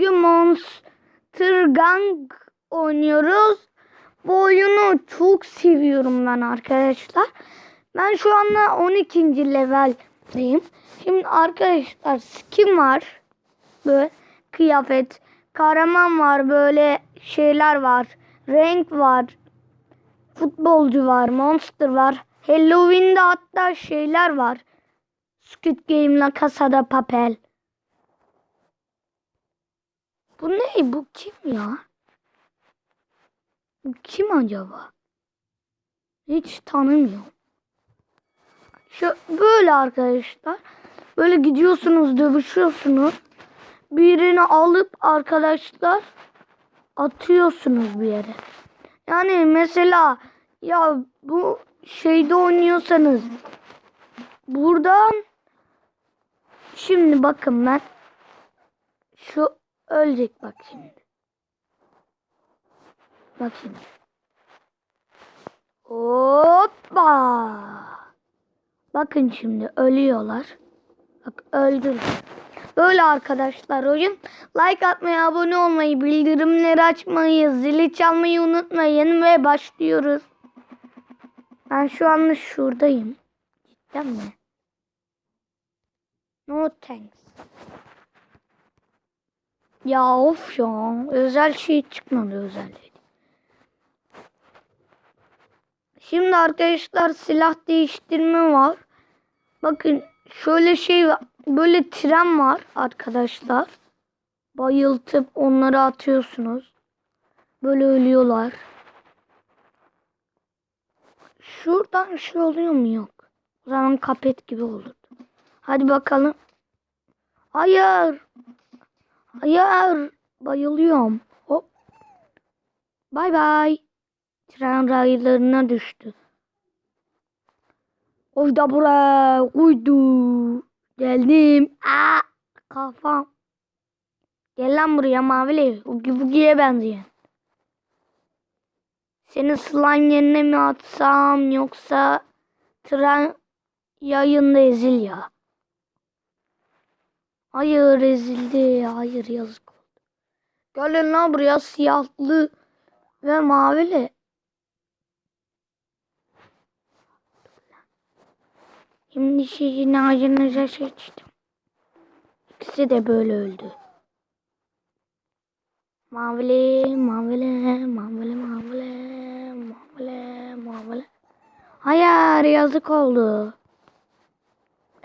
Bugün Monster Gang oynuyoruz. Bu oyunu çok seviyorum ben arkadaşlar. Ben şu anda 12. leveldeyim. Şimdi arkadaşlar skin var. Böyle kıyafet. Kahraman var. Böyle şeyler var. Renk var. Futbolcu var. Monster var. Halloween'de hatta şeyler var. Squid Game, La Casa de Papel. Bu ne? Bu kim ya? Bu kim acaba? Hiç tanımıyorum. Şu böyle arkadaşlar. Böyle gidiyorsunuz, dövüşüyorsunuz. Birini alıp arkadaşlar atıyorsunuz bir yere. Yani mesela ya bu şeyde oynuyorsanız buradan şimdi bakın ben şu ölecek bak şimdi. Bak şimdi. Hoppa. Bakın şimdi ölüyorlar. Bak öldüler. Böyle arkadaşlar oyun. Like atmayı, abone olmayı, bildirimleri açmayı, zili çalmayı unutmayın ve başlıyoruz. Ben şu anda şuradayım. Cidden mi? No thanks. Ya of ya. Özel şey çıkmadı özelliği. Şimdi arkadaşlar silah değiştirme var. Bakın şöyle şey var. Böyle tren var arkadaşlar. Bayıltıp onları atıyorsunuz. Böyle ölüyorlar. Şuradan şey oluyor mu? Yok. O zaman kapet gibi olurdu. Hadi bakalım. Hayır. Hayır. Bayılıyorum. Hop. Bay bay. Tren raylarına düştü. Oy da buraya uydu. Geldim. Aa, kafam. Gel lan buraya mavili. Ugi bugiye benzeyen. Seni slime yerine mi atsam yoksa tren yayında ezil ya. Hayır ezildi. Hayır yazık oldu. Gelin lan buraya siyahlı ve mavili. Şimdi sizin ağacınıza seçtim. İkisi de böyle öldü. Mavili, mavili, mavili, mavili, mavili, mavili. Hayır yazık oldu.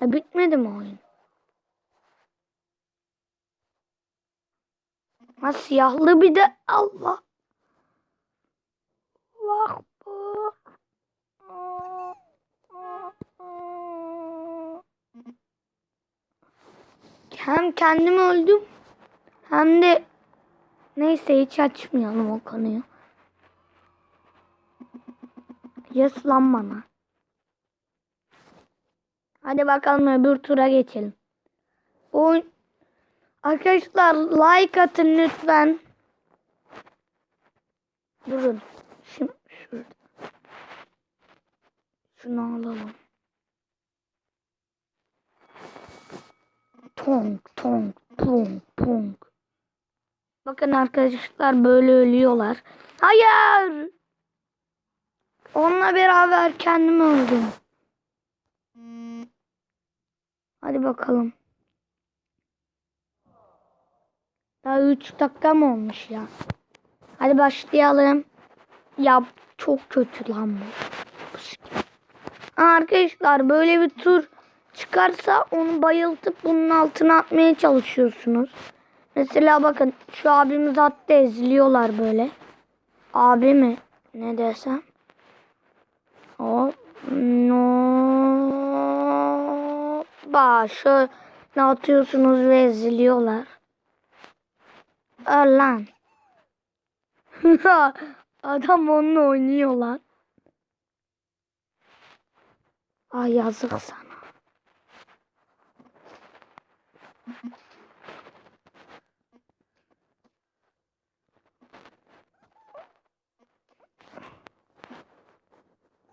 E bitmedi mi oyun? Ha siyahlı bir de Allah. Bak bu. Hem kendim öldüm hem de neyse hiç açmayalım o konuyu. Yes lan bana. Hadi bakalım öbür tura geçelim. Oyun Arkadaşlar like atın lütfen. Durun. Şimdi şurada. Şunu alalım. Tong tong pong pong. Bakın arkadaşlar böyle ölüyorlar. Hayır. Onunla beraber kendim öldüm. Hadi bakalım. Daha 3 dakika mı olmuş ya? Hadi başlayalım. Ya çok kötü lan bu. Arkadaşlar böyle bir tur çıkarsa onu bayıltıp bunun altına atmaya çalışıyorsunuz. Mesela bakın şu abimiz hatta eziliyorlar böyle. Abi mi? Ne desem? Hop. No. Ba şöyle atıyorsunuz ve eziliyorlar. Öl lan. Adam onunla oynuyor lan. Ay yazık sana.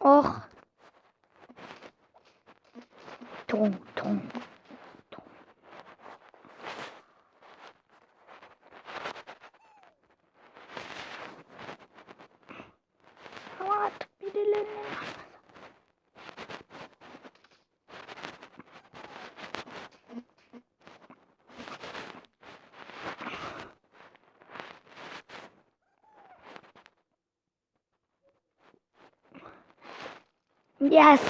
Oh. Tong tong. Yes.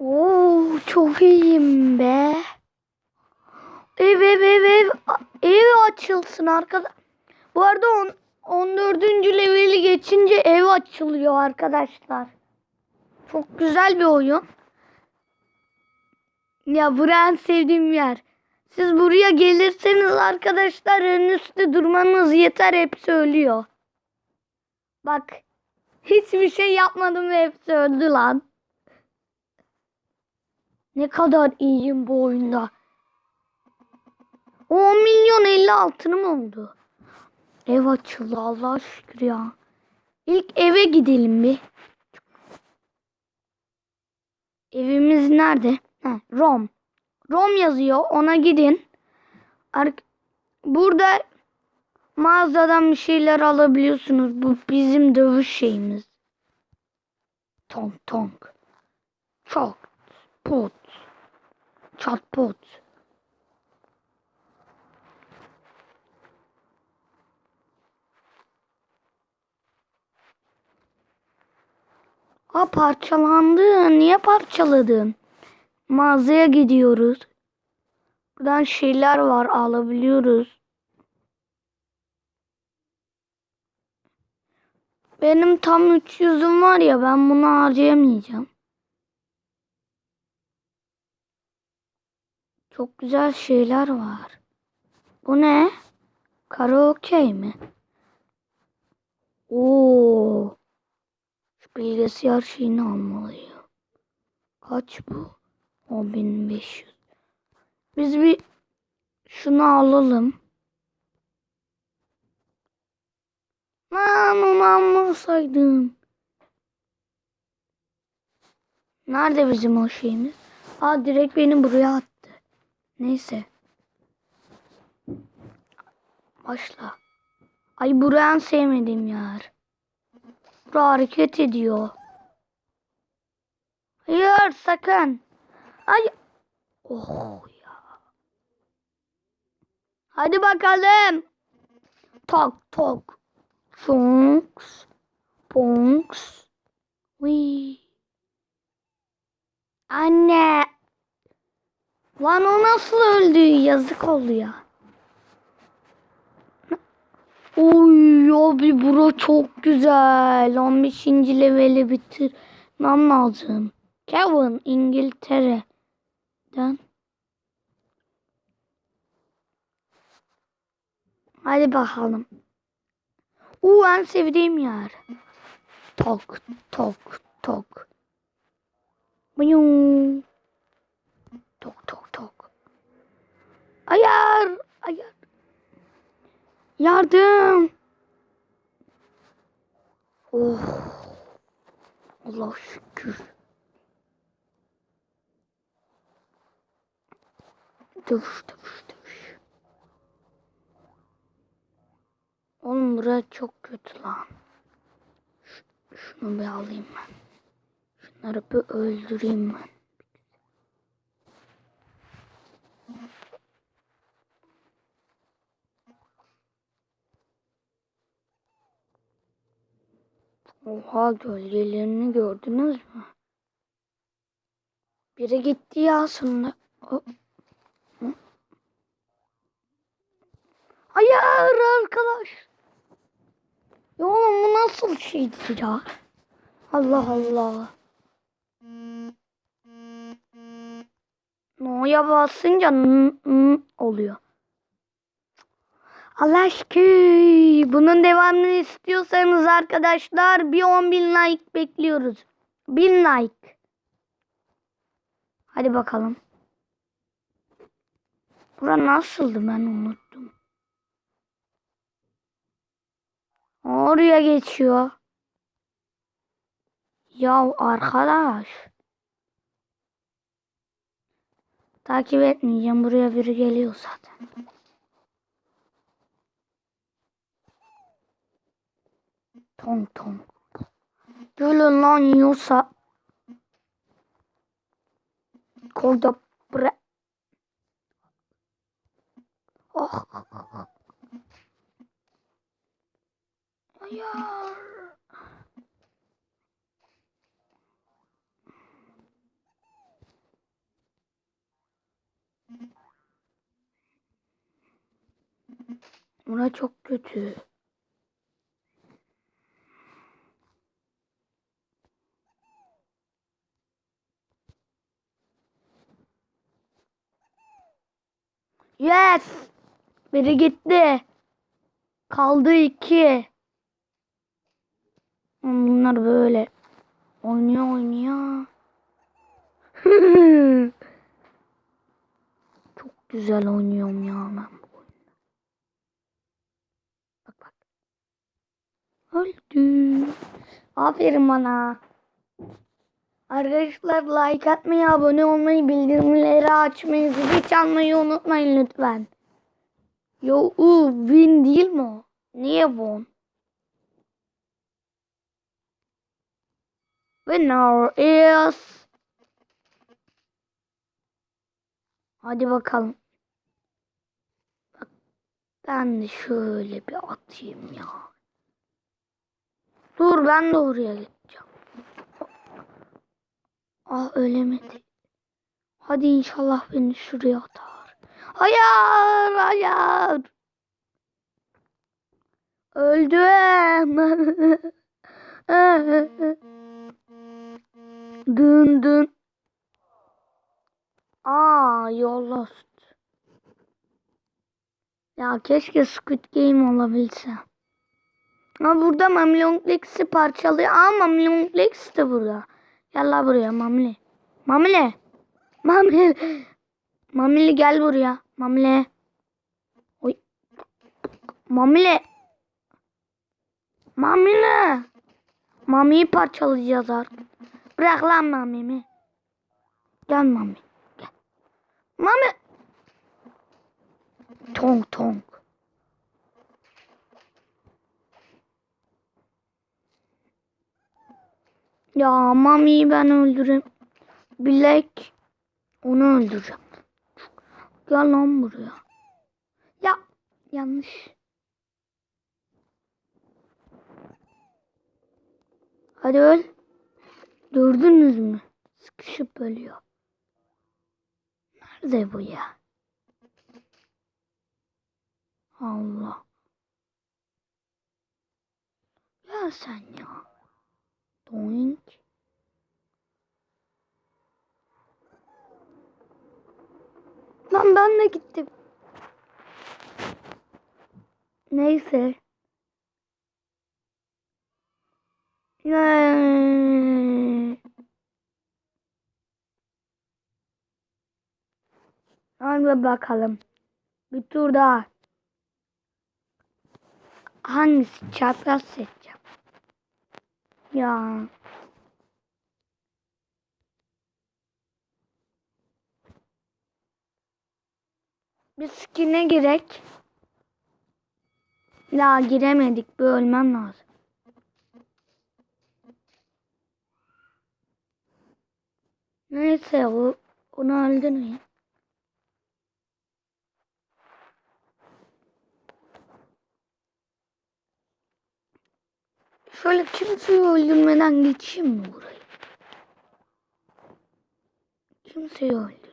Oo çok iyiyim be. Ev ev ev ev. Ev açılsın arkadaş. Bu arada on, 14. leveli geçince ev açılıyor arkadaşlar. Çok güzel bir oyun. Ya burası en sevdiğim yer. Siz buraya gelirseniz arkadaşlar en üstte durmanız yeter hepsi ölüyor. Bak hiçbir şey yapmadım ve hepsi öldü lan. Ne kadar iyiyim bu oyunda. 10 milyon 50 altınım oldu. Ev açıldı Allah'a şükür ya. İlk eve gidelim bir. Evimiz nerede? Ha, Rom. Rom yazıyor. Ona gidin. Burada mağazadan bir şeyler alabiliyorsunuz. Bu bizim dövüş şeyimiz. Tong tong. Çok. Pot. Çat pot. Aa parçalandı. Niye parçaladın? Mağazaya gidiyoruz. Buradan şeyler var alabiliyoruz. Benim tam 300'üm var ya ben bunu harcayamayacağım. Çok güzel şeyler var. Bu ne? Karaoke mi? Oo. Şu bilgisayar şeyini almalıyım. Kaç bu? 10500. Biz bir şunu alalım. Onu almasaydım. Nerede bizim o şeyimiz? Aa direkt beni buraya attı. Neyse. Başla. Ay buraya en sevmediğim yer. Bura hareket ediyor. Hayır sakın. Ay. Oh ya. Hadi bakalım. Tok tok. Fonks. Ponks. Wee. Anne. Lan o nasıl öldü? Yazık oldu ya. Oy abi bura çok güzel. 15. leveli bitirmem lazım. Kevin İngiltere'den. Hadi bakalım. Uuu en sevdiğim yer. Tok tok tok. Buyum. Tok tok tok. Ayar. Ayar. Yardım. Oh. Allah şükür. Dövüş dövüş dövüş. Burası çok kötü lan. Ş- şunu bir alayım ben. Şunları bir öldüreyim ben. Oha gölgelerini gördünüz mü? Biri gitti ya aslında. Hayır arkadaş. Ya oğlum bu nasıl şeydir ya? Allah Allah. No'ya basınca n- oluyor. Allah aşkına. Bunun devamını istiyorsanız arkadaşlar bir 10 bin like bekliyoruz. 1000 like. Hadi bakalım. Bura nasıldı ben unuttum. Oraya geçiyor. Ya arkadaş. Takip etmeyeceğim. Buraya biri geliyor zaten. Tong tong. Gelin lan yiyorsa. Koyda bre. Oh. Hayır. Ona çok kötü. Yes. Biri gitti. Kaldı iki. Bunlar böyle oynuyor oynuyor. Çok güzel oynuyorum ya ben bu oyunu. Bak bak. Öldü. Aferin bana. Arkadaşlar like atmayı, abone olmayı, bildirimleri açmayı, zili çalmayı unutmayın lütfen. Yo, u, win değil mi o? Niye won? Winner is... Hadi bakalım. Bak, ben de şöyle bir atayım ya. Dur ben de oraya gideceğim. Ah ölemedi. Hadi inşallah beni şuraya atar. Hayır, hayır. Öldüm. dın dın. Aa, yol lost. Ya keşke Squid Game olabilse. Ama burada Mamlong Lex'i parçalıyor. Aa Mamlong Lex de burada. Gel la buraya Mamli. Mamli. Mamli. Mamli gel buraya. Mamli. Oy. Mamli. Mamli. Mami'yi parçalayacağız artık. Bırak lan Mami'mi. Gel Mami. Gel. Mami. Tong tong. Ya Mami'yi ben öldüreyim. Bilek onu öldüreceğim. Gel lan buraya. Ya yanlış. Hadi öl. Gördünüz mü? Sıkışıp ölüyor. Nerede bu ya? Allah. Ya sen ya. Doink. Lan ben de gittim. Neyse. Eee. Hadi bakalım. Bir tur daha. Hangisi çapraz seçeceğim? Ya. Bir skin'e girek. Ya giremedik. Bir ölmem lazım. Neyse o onu öldürmeyin. Şöyle kimseyi öldürmeden geçeyim mi burayı? Kimseyi öldürmeden.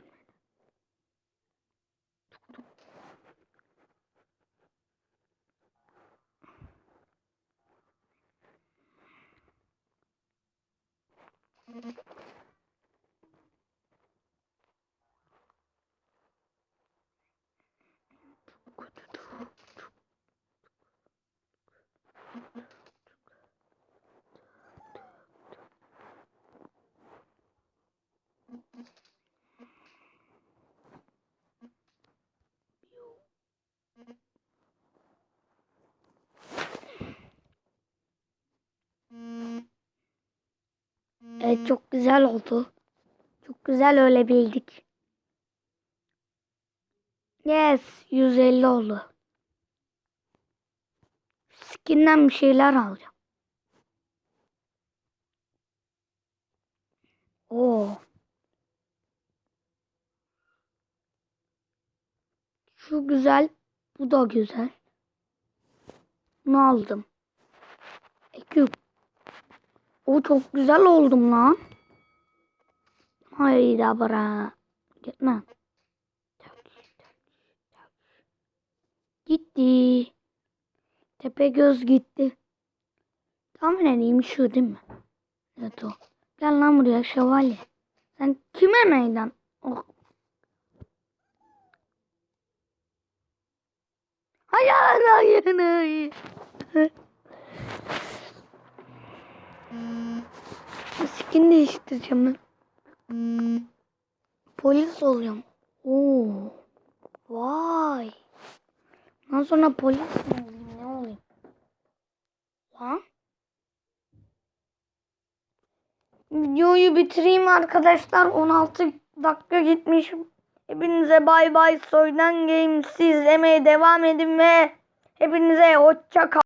Evet çok güzel oldu. Çok güzel öyle bildik. Yes 150 oldu. Skin'den bir şeyler alacağım. Oo. Şu güzel. Bu da güzel. Bunu aldım. O çok güzel oldum lan. Hayda bra. Gitme. Gitti. Tepegöz gitti. Tahmin edeyim şu değil mi? Evet o. Gel lan buraya şövalye. Sen kime meydan? Oh. Hayır hayır hayır. Skin değiştireceğim ben. Polis oluyorum. Oo. Vay. Ondan sonra polis mi olayım ne olayım? Lan. Videoyu bitireyim arkadaşlar. 16 dakika gitmiş. Hepinize bay bay. Soydan Games izlemeye devam edin ve hepinize hoşça kal.